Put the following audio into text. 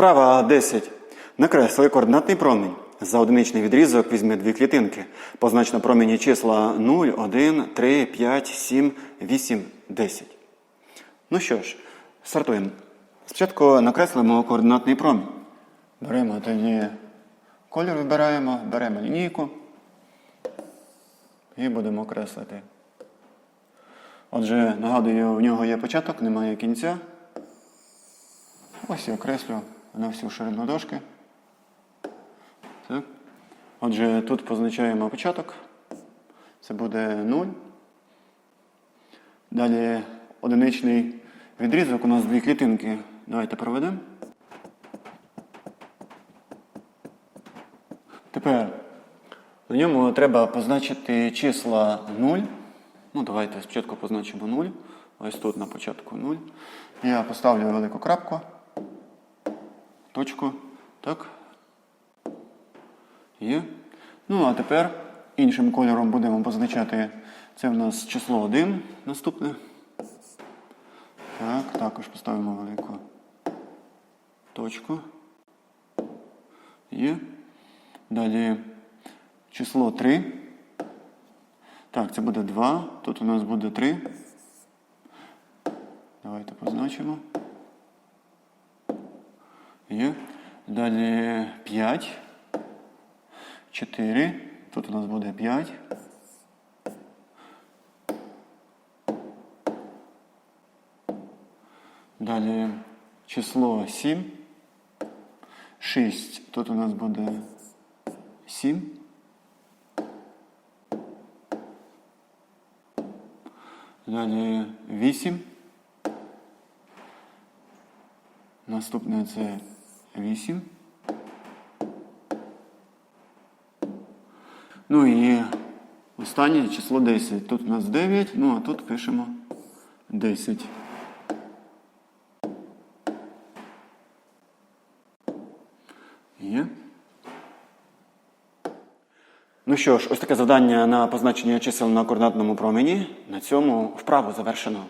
Вправа 10. Накресли координатний промінь. За одиничний відрізок візьми дві клітинки. Познач на промені числа 0, 1, 3, 5, 7, 8, 10. Ну що ж, стартуємо. Спочатку накреслимо координатний промінь. Беремо тоді колір вибираємо, беремо лінійку і будемо креслити. Отже, нагадую, в нього є початок, немає кінця. Ось я окреслю на всю ширину дошки. Так. Отже, тут позначаємо початок. Це буде 0. Далі одиничний відрізок у нас дві клітинки. Давайте проведемо. Тепер в ньому треба позначити числа 0. Ну, давайте спочатку позначимо 0. Ось тут на початку 0. Я поставлю велику крапку. Точку. Так. Є. Ну, а тепер іншим кольором будемо позначати. Це в нас число 1 наступне. Так, також поставимо велику точку. Є. Далі число 3. Так, це буде 2. Тут у нас буде 3. Давайте позначимо. Є. Далі 5. 4. Тут у нас буде 5. Далі число 7. 6. Тут у нас буде 7. Далі 8. Наступне це 8. Ну і останнє число 10. Тут у нас 9, ну а тут пишемо 10. Є. Ну що ж, ось таке завдання на позначення чисел на координатному промені. На цьому вправу завершено.